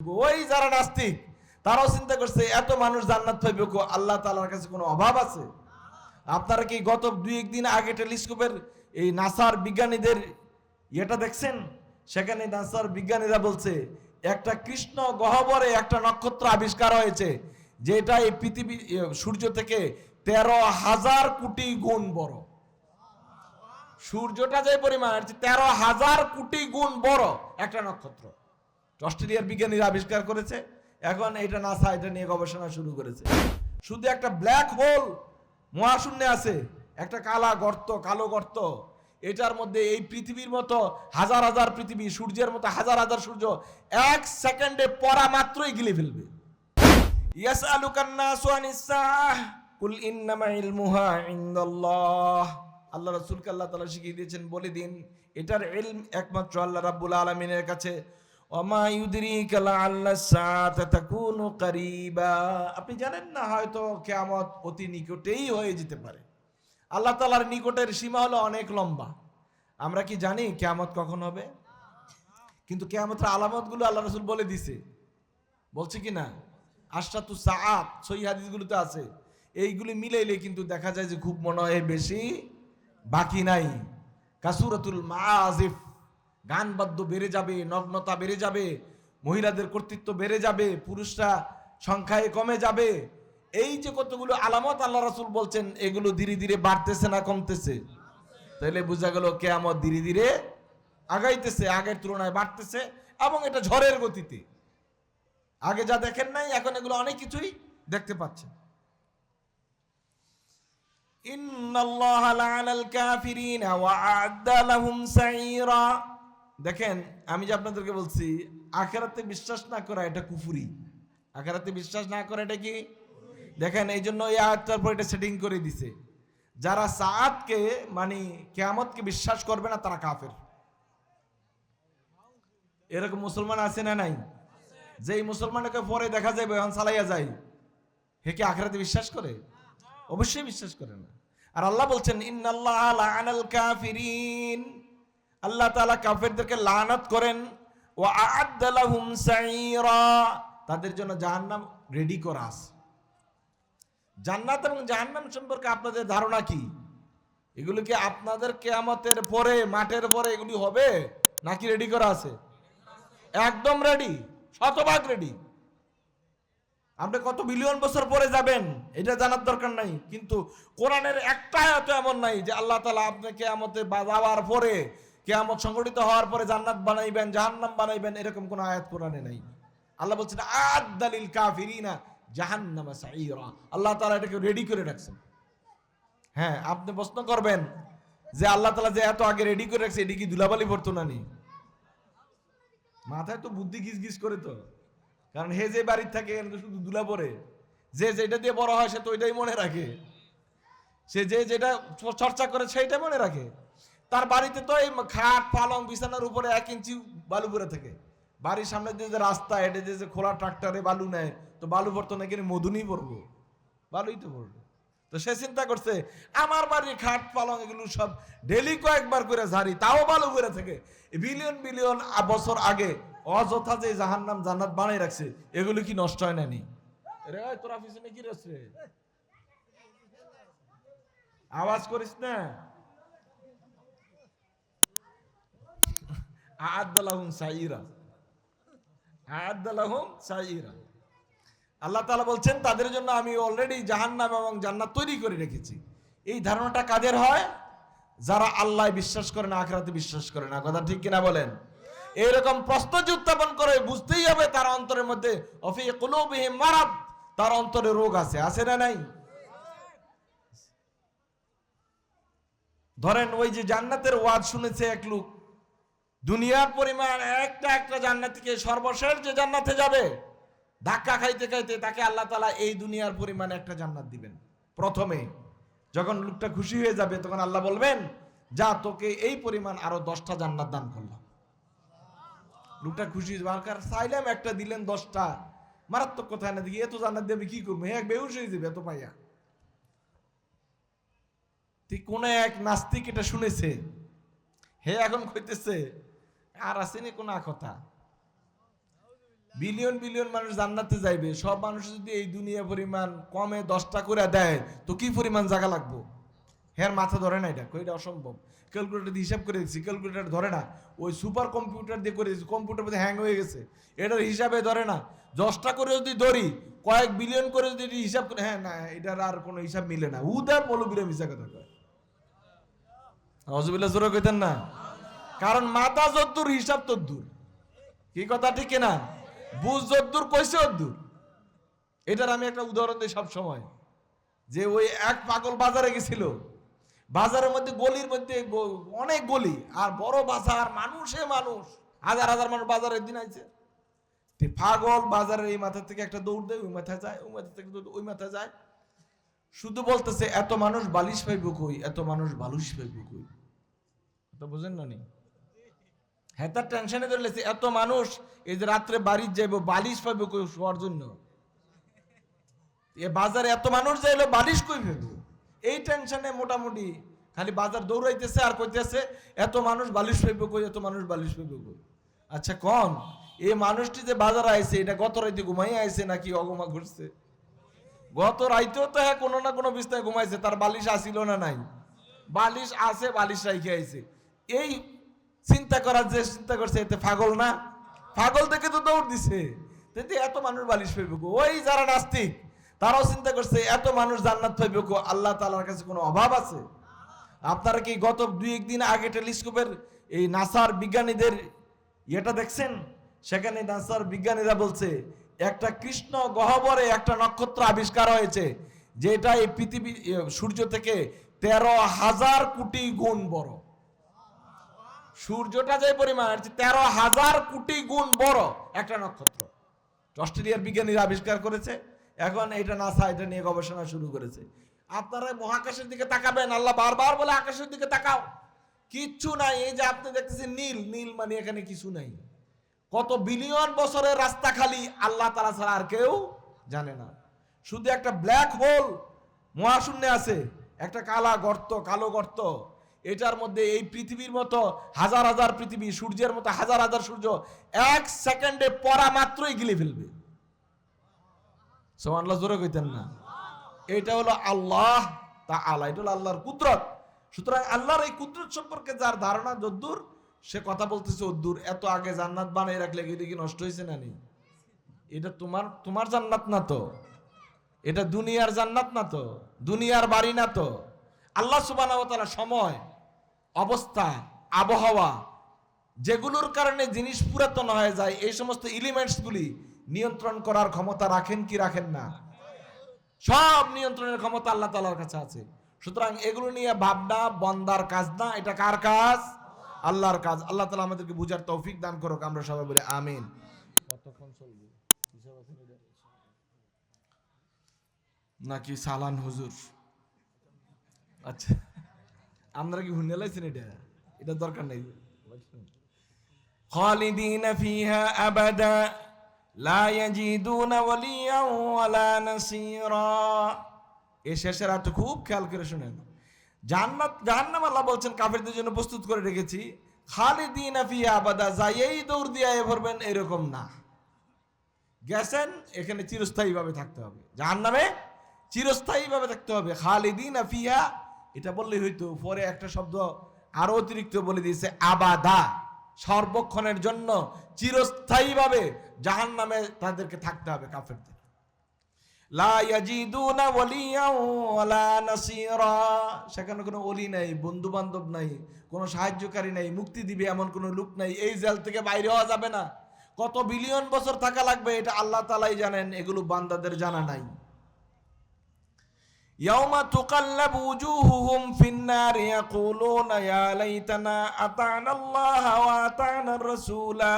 ওই যারা নাস্তিক, তারাও চিন্তা করছে, এত মানুষ জান্নাত পাইবে কো? আল্লাহ তাআলার কাছে কোনো অভাব আছে? আপনারা কি গত দুই একদিন আগে টেলিস্কোপের এই নাসার বিজ্ঞানীদের ইয়েটা দেখছেন? সেখানে নাসার বিজ্ঞানীরা বলছে, একটা কৃষ্ণ গহ্বরে একটা নক্ষত্র আবিষ্কার হয়েছে, যেটা এই পৃথিবী সূর্য থেকে তেরো হাজার কোটি গুণ বড়। সূর্যটা যে পরিমাণ, তেরো হাজার কোটি গুণ বড় একটা নক্ষত্র। অস্ট্রেলিয়ার বিজ্ঞানীরা আবিষ্কার করেছে, এখন এটা নাসা এটা নিয়ে গবেষণা শুরু করেছে। শুধু একটা ব্ল্যাক হোল মহাশূন্যে আছে, একটা কালা গর্ত, কালো গর্ত। এটার মধ্যে এই পৃথিবীর মতো হাজার হাজার পৃথিবী, সূর্যের মতো হাজার হাজার সূর্য এক সেকেন্ডে পড়া মাত্রই গিলে ফেলবে। আল্লাহ রাসূলকে আল্লাহ তালা শিখিয়ে দিয়েছেন, বলে দিন, এটার ইলম একমাত্র আল্লাহ রাব্বুল আলামিনের কাছে। আপনি জানেন না, হয়তো কিয়ামত অতি নিকটেই হয়ে যেতে পারে। আল্লাহ তাআলার নিকটের সীমা হলো অনেক লম্বা। আমরা কি জানি কিয়ামত কখন হবে? কিন্তু কিয়ামতের আলামতগুলো আল্লাহ রসুল বলে দিছে। বলছে কি না? আশরাতু সাআত, সহি হাদিসগুলোতে আছে। এইগুলি মিলাইলে কিন্তু দেখা যায় যে খুব মনে হয় বেশি বাকি নাই। কাসুরাতুল মাআজিফ গান বাদ্য বেড়ে যাবে, নগ্নতা বেড়ে যাবে, মহিলাদের কর্তৃত্ব বেড়ে যাবে, পুরুষরা সংখ্যায় কমে যাবে। এই যে কতগুলো আলামত আল্লাহ রাসূল বলছেন, এগুলো ধীরে ধীরে বাড়তেছে না কমতেছে? তাহলে বোঝা গেল কেয়ামত ধীরে ধীরে আগাইতেছে, আগের তুলনায় বাড়তেছে এবং এটা ঝড়ের গতিতে। আগে যা দেখেন নাই, এখন এগুলো অনেক কিছুই দেখতে পাচ্ছেন। ইন্নাল্লাহ লাআনাল কাফিরিনা ওয়া আ'আদ্দা লাহুম সাঈরা। দেখেন, আমি যে আপনাদেরকে বলছি, আখেরাতে বিশ্বাস না করা এটা কুফুরি। আখেরাতে বিশ্বাস না করা এটা কি? দেখেন, এই জন্য এই আয়াতটার পর এটা সেটিং করে দিছে। যারা সাআতকে মানে কিয়ামতকে বিশ্বাস করবে না, তারা কাফের। এরকম মুসলমান আছে না নাই? যেই মুসলমানকে পরে দেখা যাবে এখন চালাইয়া যায়, হে কি আখেরাতে বিশ্বাস করে? অবশ্যই বিশ্বাস করে না। আর আল্লাহ বলছেন, ইন্নাল্লাহ লাআনাল কাফিরিন। আল্লাহ তাআলা কাফেরদেরকে লানাত করেন, ওয়া আ'আদ্দা লাহুম সাঈরা তাদের জন্য জাহান্নাম রেডি করা আছে। জান্নাত এবং জাহান্নাম সম্পর্কে আপনাদের ধারণা কি? এগুলো কি আপনাদের কেয়ামতের পরে, মাঠের পরে এগুলি হবে, নাকি রেডি করা আছে? একদম রেডি শতভাগ রেডি আপনি কত বিলিয়ন বছর পরে যাবেন, এটা জানার দরকার নাই। কিন্তু কোরআনের একটা আয়াত এমন নাই যে আল্লাহ তালা আপনাকে আমাদের যাওয়ার পরে কেয়ামত সংগঠিত হওয়ার পরে জান্নাত বানাইবেন, জাহান্নাম বানাইবেন, এরকম কোন আয়াত কোরআনে নাই। আল্লাহ বলছেন আদ দালিল কাফিরিনা জাহান্নামা সাইরা আল্লাহ তাআলা এটাকে রেডি করে রাখছেন। হ্যাঁ আপনি প্রশ্ন করবেন যে আল্লাহ তাআলা যে এত আগে রেডি করে রাখছে, এটি কি দুলাবালি পড়তো না নি মাথায় তো বুদ্ধি গিজ গিজ করে তো। কারণ হে যে বাড়ির থাকে শুধু দুলা পরে যে যেটা দিয়ে বড় হয়, সে তো ওইটাই মনে রাখে। সে যে যেটা চর্চা করে সেইটা মনে রাখে। তার বাড়িতে তো এই খাট পালং বিছানার উপরে এক ইঞ্চি বালু পরে থাকে। বাড়ির সামনে দিয়ে যে রাস্তা এটা দিয়ে যে খোলা ট্রাক্টরে বালু নেয় তো বালু পড়তো নাকি মধুনই পড়ব। বালুই তো পড়ব। তো সে চিন্তা করছে আমার বাড়ির খাট পালং এগুলো সব ডেলি কয়েকবার করে ঝাড়ি তাও বালু করে থাকে। বিলিয়ন বিলিয়ন বছর আগে অযথা যে জাহান্নাম জান্নাত বানাই রাখছে এগুলো কি নষ্ট হয় না নি রে তোরা পিছনে কি রয়েছে? আওয়াজ করিস না? আদালাহুম সাইরা আদালাহুম সাইরা আল্লাহ তাআলা বলছেন, তাদের জন্য আমি অলরেডি জাহান্নাম এবং জান্নাত তৈরি করে রেখেছি। এই ধারণাটা কাদের হয়? যারা আল্লাহ বিশ্বাস করে না, আখরাতে বিশ্বাস করে না। কথা ঠিক কিনা বলেন? এইরকম প্রশ্ন উত্থাপন করে বুঝতেই হবে, তার অন্তরের মধ্যে অফি কুলুবিহিম মারাদ, তার অন্তরে রোগ আছে। আছে না নাই? ধরেন ওই যে জান্নাতের ওয়াজ শুনেছে এক লোক। দুনিয়ার পরিমাণ একটা একটা জান্নাতিকে সর্বশেষ যে জান্নাতে যাবে, ধাক্কা খাইতে খাইতে তাকে আল্লাহ তালা এই দুনিয়ার পরিমাণ একটা জান্নাত দিবেন। প্রথমে যখন লোকটা খুশি হয়ে যাবে, তখন আল্লাহ বলবেন, যা তোকে এই পরিমাণ আরও দশটা জান্নাত দান করলাম। লোকটা খুশি একটা, দিলেন দশটা। মারাত্মক কথা না দেখি, এত জান্নাত দেবে কি করব? এক হয়ে যাবে এত পাইয়া কোন এক নাস্তিক এটা শুনেছে। হে এখন কইতেছে আর আসেনি কোন কথা বিলিয়ন বিলিয়ন মানুষ জান্নাতে যাইবে, সব মানুষ যদি এই দুনিয়া পরিমাণ কমে দশটা করে দেয়, তো কি পরিমাণ জায়গা লাগবো? হ্যাঁ মাথা ধরে না এটা? কইটা অসম্ভব। ক্যালকুলেটর দিয়ে হিসাব করে দিচ্ছি ক্যালকুলেটর ধরে না, ওই সুপার কম্পিউটার দিয়ে করে দিচ্ছি কম্পিউটার মধ্যে হ্যাং হয়ে গেছে। এটার হিসাবে ধরে না, দশটা করে যদি ধরি, কয়েক বিলিয়ন করে যদি হিসাব করে হ্যাঁ না, এটার আর কোনো হিসাব মিলে না। উদার মৌলবীরা মিশা কথা কয়। হজবিল্লা জোরে কইতেন না? কারণ মাথা যদ্দুর হিসাব তদ্দুর। কি কথা ঠিক না বুঝ যদ্দুর, কইছে অদ্দুর এটার আমি একটা উদাহরণ দিই সব সময় যে ওই এক পাগল বাজারে গেছিল। বাজারের মধ্যে গলির মধ্যে অনেক গলি। আর বড় বাজার, মানুষে মানুষ। হাজার হাজার মানুষ বাজারের দিন আইছে। পাগল বাজারের এই মাথা থেকে একটা দৌড় দেয়, ওই মাথায় যায়, ওই মাথা থেকে ওই মাথায় যায়। শুধু বলতেছে, এত মানুষ বালিশ পাইব কই? এত মানুষ বালুশ পাইব কই? তো বুঝেন না নি? হ্যাঁ তার টেনশনে ধরলেছে এত মানুষ, এই যে রাত্রে বাড়ির যাইব, বালিশ কই শোয়ার জন্য? এ বাজারে এত মানুষ যাইলো, বালিশ কই ফেলব এই টেনশনে মোটামুটি খালি বাজার দৌড়াইতেছে আর কইতেছে, এত মানুষ বালিশ পাইব কই, এত মানুষ বালিশ পাইব কই? আচ্ছা কন, এই মানুষটি যে বাজারে আইছে, এটা গত রাইতে ঘুমাই আইছে নাকি অগমা ঘুরছে গত রাইতেও তো হ্যাঁ কোনো না কোনো বিস্তায় ঘুমাইছে, তার বালিশ আসিল না নাই? বালিশ আছে, বালিশ রাইখে আইছে। এই চিন্তা করার যে চিন্তা করছে, এতে পাগল না? পাগল থেকে তো দৌড় দিছে। এত মানুষ বালিশ পাইবে। ওই যারা নাস্তিক, তারাও চিন্তা করছে, এত মানুষ জান্নাত পাইবে আল্লাহ তালার কাছে কোনো অভাব আছে? আপনারা কি গত দুই একদিন আগে টেলিস্কোপের এই নাসার বিজ্ঞানীদের ইয়েটা দেখছেন? সেখানে নাসার বিজ্ঞানীরা বলছে, একটা কৃষ্ণ গহ্বরে একটা নক্ষত্র আবিষ্কার হয়েছে, যেটা এই পৃথিবী সূর্য থেকে তেরো হাজার কোটি গুণ বড়। সূর্যটা যে পরিমাণ তেরো হাজার কোটি গুণ বড় একটা নক্ষত্র। অস্ট্রেলিয়ার বিজ্ঞানীরা আবিষ্কার করেছে, এখন এটা নাসা এটা নিয়ে গবেষণা শুরু করেছে। আপনারা মহাকাশের দিকে তাকাবেন, আল্লাহ বারবার বলে আকাশের দিকে তাকাও। কিচ্ছু নাই, এই যে আপনি দেখতেছেন নীল নীল মানে এখানে কিছু নাই। কত বিলিয়ন বছরের রাস্তা খালি, আল্লাহ তারা ছাড়া আর কেউ জানে না। শুধু একটা ব্ল্যাক হোল মহাশূন্যে আছে, একটা কালা গর্ত, কালো গর্ত। এটার মধ্যে এই পৃথিবীর মতো হাজার হাজার পৃথিবী, সূর্যের মতো হাজার হাজার সূর্য এক সেকেন্ডে পড়া মাত্রই গিলে ফেলবে। সোমান্লাহ জোরে কইতেন না। এটা হলো আল্লাহ তা আল্লাহ এটা হলো আল্লাহর কুদরত। সুতরাং আল্লাহর এই কুদরত সম্পর্কে যার ধারণা যদ্দূর, সে কথা বলতেছে অদ্দূর। এত আগে জান্নাত বানিয়ে রাখলে কি দেখি নষ্ট হয়েছে না নি এটা তোমার তোমার জান্নাত না তো? এটা দুনিয়ার জান্নাত না তো? দুনিয়ার বাড়ি না তো? আল্লাহ সুবাহ সময় অবস্থা আবহাওয়া যেগুলোর কারণে জিনিস পুরাতন হয়ে যায় এই সমস্ত এলিমেন্টসগুলি নিয়ন্ত্রণ করার ক্ষমতা রাখেন কি রাখেন না? সব নিয়ন্ত্রণের ক্ষমতা আল্লাহ তালার কাছে আছে। সুতরাং এগুলো নিয়ে ভাবনা বন্দার কাজ না এটা কার কাজ? আল্লাহর কাজ। আল্লাহ তালা আমাদেরকে বুঝার তৌফিক দান করুক আমরা সবাই বলি আমিন। কতক্ষণ চলবে? নাকি সালান হুজুর? আচ্ছা। আপনারা কি হুন্ডে লাইছেন এটা? এটা দরকার নাই। খালিদিন ফিহা আবাদা, লা ইয়াজিদুনা ওয়ালিয়া ওয়ালা নাসীরা। এই শেষের আটটা খুব খেয়াল করে শুনেন। জান্নাত জাহান্নাম আল্লাহ বলছেন, কাফেরদের জন্য প্রস্তুত করে রেখেছি। খালিদিন ফিহা আবাদা, যাইয়েই দৌড় দিয়ে ভরবেন এরকম না। গেছেন, এখানে চিরস্থায়ীভাবে থাকতে হবে। জাহান্নামে চিরস্থায়ীভাবে থাকতে হবে। খালিদিন ফিহা এটা বললেই হইতো, পরে একটা শব্দ আরও অতিরিক্ত বলে দিয়েছে, আবাদা। সর্বক্ষণের জন্য চিরস্থায়ীভাবে জাহান নামে তাদেরকে থাকতে হবে কাফেরদের। সেখানে কোনো ওলি নাই বন্ধু বান্ধব নাই, কোনো সাহায্যকারী নাই, মুক্তি দিবে এমন কোনো লোক নাই, এই জেল থেকে বাইরে হওয়া যাবে না। কত বিলিয়ন বছর থাকা লাগবে, এটা আল্লাহ তালাই জানেন, এগুলো বান্দাদের জানা নাই। ইয়াউমা তুকাল্লাবু উজুহুহুম ফিন্নার ইয়াকুলুনা, ইয়া লাইতানা আতানাল্লাহ ওয়া আতানার রাসূলা।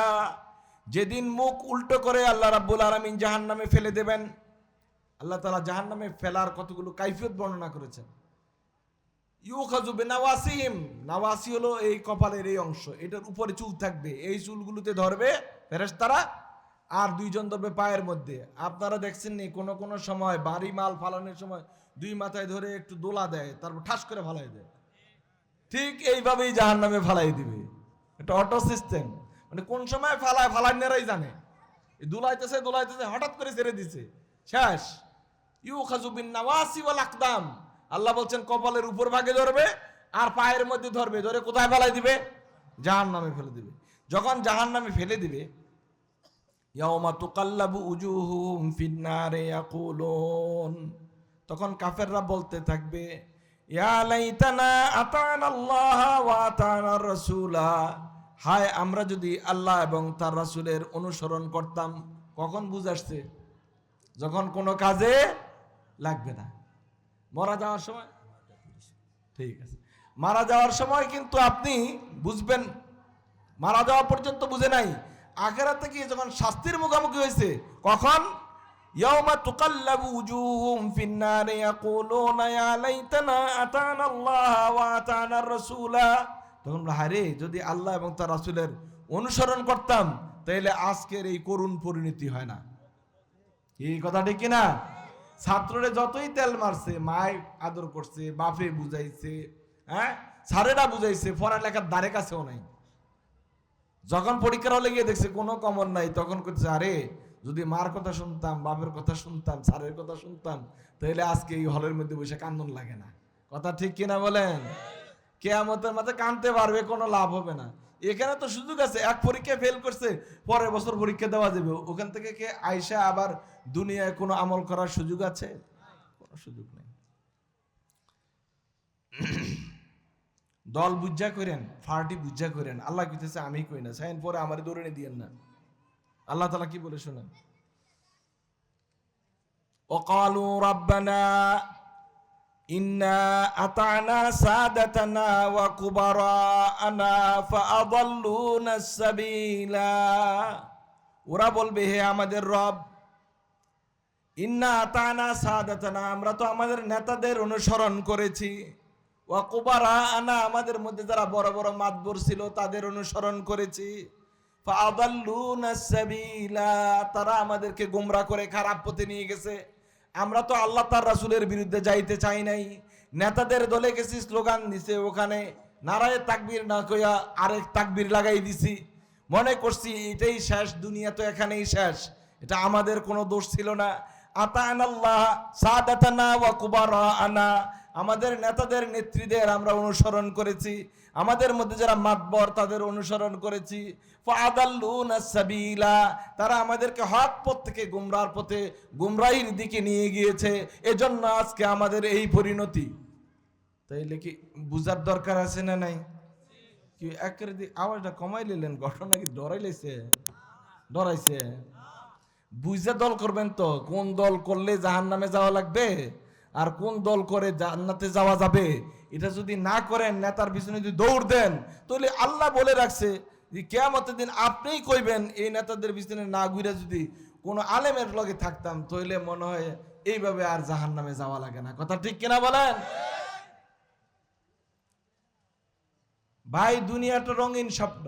যেদিন মুখ উল্টো করে আল্লাহ রাব্বুল আলামিন জাহান্নামে ফেলে দেবেন, আল্লাহ তাআলা জাহান্নামে ফেলার কতগুলো কাইফিয়ত বর্ণনা করেছেন। ইউ ইউখাজু নাওয়াসিম নাওয়াসি হলো এই কপালের এই অংশ, এটার উপরে চুল থাকবে, এই চুলগুলোতে ধরবে ফেরেশতারা আর দুইজন ধরবে পায়ের মধ্যে। আপনারা দেখছেন নি কোনো কোনো সময় বাড়ি মাল ফালানোর সময় দুই মাথায় ধরে একটু দোলা দেয়, তারপর ঠাস করে ফালাই দেয়। ঠিক এইভাবেই জাহান নামে ফালাই দিবে। এটা অটো সিস্টেম মানে কোন সময় ফালায় ফালান্নেরাই জানে। এই দুলাইতেছে দুলাইতেছে, হঠাৎ করে ছেড়ে দিছে। শেষ। ইউ খাজুবিন নাওয়াসি ওয়াল আকদাম আল্লাহ বলছেন, কপালের উপর ভাগে ধরবে, আর পায়ের মধ্যে ধরবে। ধরে কোথায় ফেলাই দিবে? জাহান নামে ফেলে দিবে। যখন জাহান নামে ফেলে দিবে, ইয়াউমা তুকাল্লাবু উজুহুম ফিন্নারে ইয়াকুলুন। তখন কাফেররা বলতে থাকবে হায়, আমরা যদি আল্লাহ এবং তার রাসূলের অনুসরণ করতাম, কখন বুঝ আসছে? যখন কোনো কাজে লাগবে না। মরা যাওয়ার সময়? ঠিক আছে। মারা যাওয়ার সময় কিন্তু আপনি বুঝবেন। মারা যাওয়া পর্যন্ত বুঝে নাই। আখেরা থেকে যখন শাস্তির মুখোমুখি হয়েছে, কখন? ইয়াউমা তুকাল্লাবু উজুহুম ফিন্নারে ইয়াকুলুনা ইয়া লাইতানা আতানা আল্লাহ ওয়া আতানা রাসূলা। তখন বলে, হায় রে যদি আল্লাহ এবং তার রাসূলের অনুসরণ করতাম তাহলে আজকের এই করুণ পরিণতি হয় না। এই কথা ঠিক কিনা? ছাত্ররে যতই তেল মারছে মায় আদর করছে বাপে বুঝাইছে হ্যাঁ? স্যারেরা বুঝাইছে পড়ালেখার দ্বারে কাছেও নাই। যখন পরীক্ষার হলে গিয়ে দেখছে কোনো কমন নাই তখন করছে আরে যদি মার কথা শুনতাম, বাপের কথা শুনতাম, স্যারের কথা শুনতাম, তাহলে আজকে এই হলের মধ্যে বসে কান্দন লাগে না। কথা ঠিক কিনা বলেন? কেয়ামতের মাঝে কানতে পারবে, কোনো লাভ হবে না। এখানে তো সুযোগ আছে, এক পরীক্ষা ফেল করছে, পরের বছর পরীক্ষা দেওয়া যাবে। ওখান থেকে কে আইসা আবার দুনিয়ায় কোনো আমল করার সুযোগ আছে? কোনো সুযোগ নেই। দল বুঝা করেন ফার্টি বুঝা করেন। আল্লাহ কিতেছে আমি কই না। সাইন পরে আমার দৌড়ে দিয়েন না। আল্লাহ তালা কি বলে শোনেন? অকালু রাব্বানা ইন্না আতানা সাদাতানা ওয়া কুবারানা ফাআদাল্লুনা সাবিলা। ওরা বলবে, হে আমাদের রব, ইন্না আতানা সাদাতানা, আমরা তো আমাদের নেতাদের অনুসরণ করেছি। ওয়া কুবারানা, আমাদের মধ্যে যারা বড় বড় মাতবর ছিল, তাদের অনুসরণ করেছি। তারা আমাদেরকে গোমরা করে খারাপ পথে নিয়ে গেছে। আমরা তো আল্লাহ তার রাসূলের বিরুদ্ধে যাইতে চাই নাই। নেতাদের দলে গেছি, স্লোগান দিছে ওখানে, নারায়ে তাকবির না কইয়া আরেক তাকবির লাগাই দিছি। মনে করছি এটাই শেষ, দুনিয়া তো এখানেই শেষ। এটা আমাদের কোনো দোষ ছিল না। আতানাল্লাহ কুবারানা আমাদের নেতাদের নেত্রীদের আমরা অনুসরণ করেছি। আমাদের মধ্যে যারা মাতবর, তাদের অনুসরণ করেছি। সাবিলা, তারা আমাদেরকে হক পথ থেকে গুমরার পথে গুমরাহির দিকে নিয়ে গিয়েছে। এজন্য আজকে আমাদের এই পরিণতি। তাইলে কি বুঝার দরকার আছে না নাই? কি একের দিক আওয়াজটা কমাই নিলেন, ঘটনা কি ডরাইলেছে? ডরাইছে। বুঝে দল করবেন তো, কোন দল করলে জাহান নামে যাওয়া লাগবে? আর কোন দল করে জান্নাতে যাওয়া যাবে? এটা যদি না করেন, নেতার পিছনে যদি দৌড় দেন, তাহলে আল্লাহ বলে রাখছে যে, কেয়ামতের দিন আপনিই কইবেন, এই নেতাদের পিছনে না ঘুরে যদি কোনো আলেমের লগে থাকতাম, তাহলে মনে হয় এইভাবে আর জাহান নামে যাওয়া লাগে না। কথা ঠিক কিনা বলেন? ভাই, দুনিয়াটা রঙিন স্বপ্ন।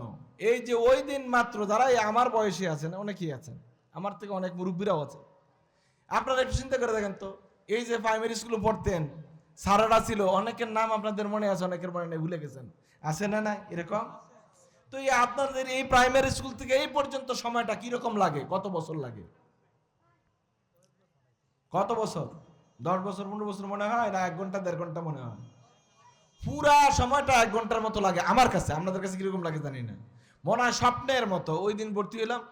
এই যে ওই দিন মাত্র যারা আমার বয়সে আছেন, অনেকেই আছেন, আমার থেকে অনেক মুরব্বীরাও আছে আপনারা একটু চিন্তা করে দেখেন তো, এই যে প্রাইমারি স্কুলে পড়তেন স্যারেরা ছিল, অনেকের নাম আপনাদের মনে আছে, অনেকের মনে নেই, ভুলে গেছেন। আছে না না এরকম? তো এই আপনাদের এই প্রাইমারি স্কুল থেকে এই পর্যন্ত সময়টা কীরকম লাগে? কত বছর লাগে? কত বছর? দশ বছর, পনেরো বছর মনে হয় না এক ঘণ্টা, দেড় ঘণ্টা মনে হয়? পুরা সময়টা এক ঘণ্টার মতো লাগে আমার কাছে, আপনাদের কাছে কীরকম লাগে জানি না। মনে হয় স্বপ্নের মতো। ওই দিন ভর্তি হলাম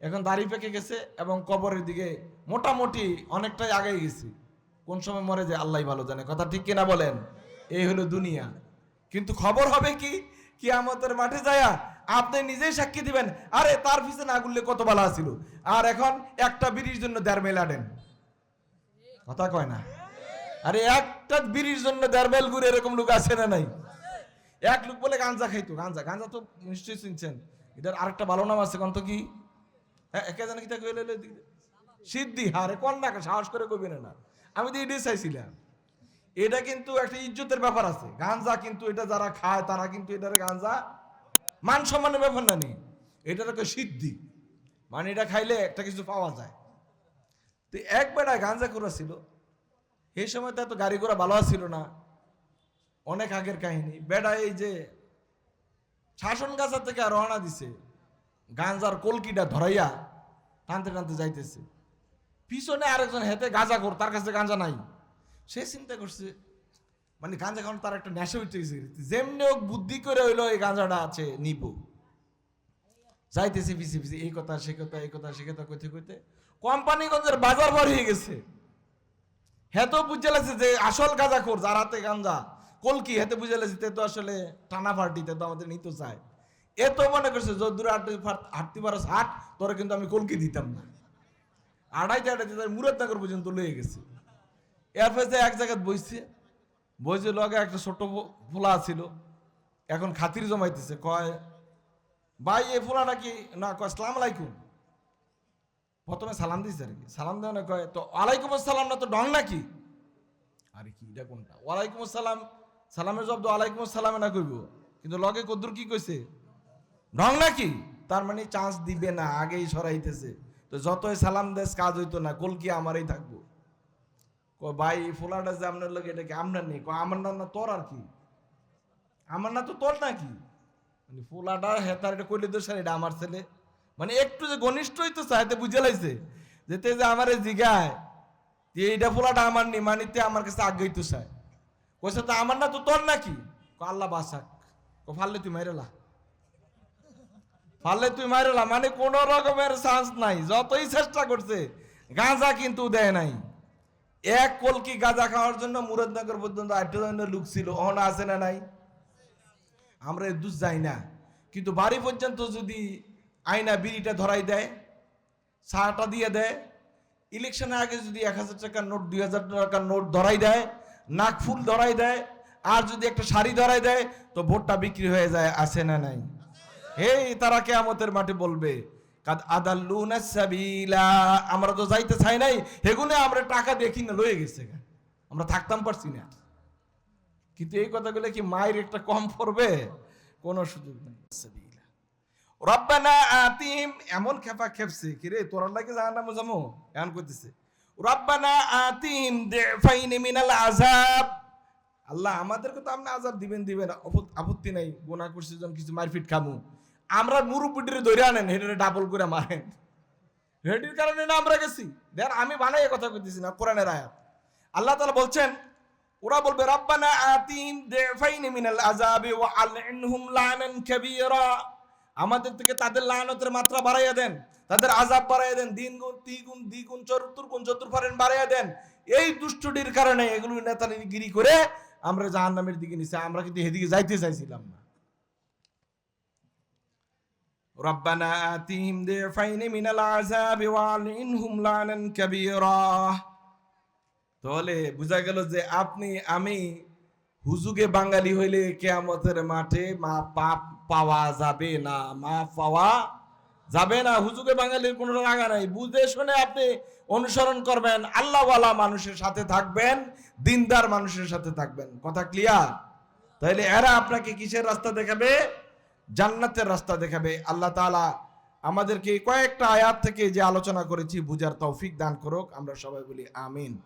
এখন দাড়ি পেকে গেছে এবং কবরের দিকে মোটামুটি অনেকটাই আগে গেছি। কোন সময় মরে যায় আল্লাহ ভালো জানে। কথা ঠিক কিনা বলেন? এই হলো দুনিয়া। কিন্তু খবর হবে কি? কি আমাদের মাঠে যায়া আপনি নিজেই সাক্ষী দিবেন, আরে তার পিছনে না গুললে কত ভালো ছিল। আর এখন একটা বিড়ির জন্য দেড় মেল আনেন কথা কয় না? আরে একটা বিড়ির জন্য দেড় মেল ঘুরে এরকম লোক আছে না নাই? এক লোক বলে গাঞ্জা খাইতো, গাঞ্জা। গাঞ্জা তো নিশ্চয়ই শুনছেন এটার আরেকটা ভালো নাম আছে কন্ত কি? হ্যাঁ একে জানে কি কইলে সিদ্ধি হারে কোন না সাহস করে কবি না আমি তো এটাই চাইছিলাম। এটা কিন্তু একটা ইজ্জতের ব্যাপার আছে। গাঞ্জা কিন্তু এটা যারা খায়, তারা কিন্তু এটার গাঞ্জা মান সম্মানের ব্যাপার না নেই এটার একটা সিদ্ধি। মানে এটা খাইলে একটা কিছু পাওয়া যায়। তো এক বেড়া গাঞ্জা করা ছিল। এই সময় তো এত গাড়ি ঘোড়া ভালো ছিল না। অনেক আগের কাহিনী। বেড়া এই যে শাসন গাছা থেকে রওনা দিছে গাঞ্জার কলকিটা ধরাইয়া টানতে টানতে যাইতেছে। পিছনে আরেকজন হেতে গাঁজা কর, তার কাছে গাঁজা নাই। সে চিন্তা করছে মানে গাঁজা খাওয়ানো তার একটা নেশা গেছে যেমনি হোক বুদ্ধি করে হইল এই গাঁজাটা আছে, নিব। যাইতেছে পিছিয়ে পিছিয়ে এই কথা, সে কথা, এই কথা, সে কথা, কইতে কইতে কোম্পানিগঞ্জের বাজার বার হয়ে গেছে। হ্যাঁ তো বুঝে লাগছে যে আসল গাঁজা খোর, যার হাতে গাঞ্জা কলকি হেতে বুঝে লাগছে, তে তো আসলে টানা পার্টিতে তো আমাদের নিতে চায়। এ তো মনে করছে যদুর হাঁটতে পারো হাট, তোরা কিন্তু আমি কলকি দিতাম না? আড়াইতে আড়াইতে তার মুরাদনগর পর্যন্ত লয়ে গেছে। যে এক জায়গায় বইছে। বইছে লগে একটা ছোট ফোলা ছিল। এখন খাতির জমাইতেছে, কয়, ভাই, এই ফোলাটা কি না, কয়, সালাম আলাইকুম। প্রথমে সালাম দিছে আর কি। সালাম দেওয়া না কয়, তো ওয়ালাইকুম আসসালাম, না তো ডং নাকি? আরে কি, এটা কোনটা? ওয়ালাইকুম আসসালাম, সালামের জব্দ ওয়ালাইকুম আসসালামে না কইব। কিন্তু লগে কদ্দুর কি কইছে? ডং নাকি? তার মানে চান্স দিবে না, আগেই সরাইতেছে। তো যতই সালাম দেশ কাজ হইতো না কলকি আমারই থাকব? কয়, ভাই, ফোলাটা যে আপনার লোক এটা কি আপনার নেই? আমার না না, তোর আর কি? আমার না তো তোর নাকি মানে ফোলাটা হেতার, এটা কইলে তো স্যার এটা আমার ছেলে। মানে একটু যে ঘনিষ্ঠ হইতো, চাইতে বুঝে লাইছে যেতে যে আমার জিগায় যে এইটা ফোলাটা আমার নি মানিতে আমার কাছে আগে হইতো চায়। কইছে, তো আমার না তো তোর নাকি ক? আল্লাহ বাসাক ক ফাললে তুই মাইরেলা ফাললে তুই মাইরেলা মানে কোন রকমের চান্স নাই, যতই চেষ্টা করছে, গাঁজা কিন্তু দেয় নাই। এক কলকি গাঁজা খাওয়ার জন্য মুরাদনগর পর্যন্ত আটটা জনের লোক ছিল, অহনা আছে না নাই? আমরা দুধ যাই না। কিন্তু বাড়ি পর্যন্ত যদি আয়না বিড়িটা ধরাই দেয় চাটা দিয়ে দেয় ইলেকশনের আগে যদি এক হাজার টাকার নোট, দুই হাজার টাকার নোট ধরাই দেয়, নাক ফুল ধরাই দেয়, আর যদি একটা শাড়ি ধরাই দেয়, তো ভোটটা বিক্রি হয়ে যায়, আছে না নাই? হেই, তারা কেয়ামতের মাঠে বলবে, কাদ আদাল্লুনা সাবিলা। আমরা তো যাইতে চাই নাই। হেগুনে আমরা টাকা দেখি না লয়ে গেছে। আমরা থাকতাম পারছি না। কিন্তু এই কথাগুলো কি মায়ের একটা কম পড়বে? কোনো সুযোগ নেই। সাবিলা। রব্বানা আতিম। এমন খেপা খেপছে, কি রে, তোর লাগে জাহান্নামে যামো এমন করতেছে রব্বানা আতিম দেফাইনি মিনাল আযাব। আল্লাহ আমাদেরকে তো আপনি আজাব দিবেন দিবেন আপত- আপত্তি নাই। গোনা করছি কিছু মারপিট খামু। আমরা মুরুব্বিটিরে ধরে আনেন হেডে ডাবল করে মারেন। হেডির কারণে না আমরা গেছি। দেন আমি বানাই কথা কইতেছি না, কোরআনের আয়াত। আল্লাহ তাআলা বলছেন, ওরা বলবে আতিম মিনাল আমাদের থেকে তাদের লানতের মাত্রা বাড়াইয়া দেন, তাদের আজাব বাড়াইয়া দেন দিন গুণ দ্বিগুণ দ্বিগুণ চতুর গুণ চতুর্ফারেন বাড়াইয়া দেন। এই দুষ্টটির কারণে এগুলো নেতাগিরি করে আমরা জাহান্নামের দিকে নিছে। আমরা কিন্তু এদিকে যাইতে চাইছিলাম না। ربنا آتهم ضعفين من العذاب وعلنهم লানান كبيرا তাহলে বোঝা গেল যে আপনি আমি হুজুগে বাঙালি হইলে কেয়ামতের মাঠে মা পাপ পাওয়া যাবে না মা পাওয়া যাবে না হুজুগে বাঙালির কোনো রাগা নাই বুঝে শুনে আপনি অনুসরণ করবেন আল্লাহওয়ালা মানুষের সাথে থাকবেন দিনদার মানুষের সাথে থাকবেন কথা ক্লিয়ার তাহলে এরা আপনাকে কিসের রাস্তা দেখাবে জান্নাতের রাস্তা দেখাবে। আল্লাহ তালা আমাদেরকে কয়েকটা আয়াত থেকে যে আলোচনা করেছি, বুঝার তৌফিক দান করুক। আমরা সবাই বলি আমিন।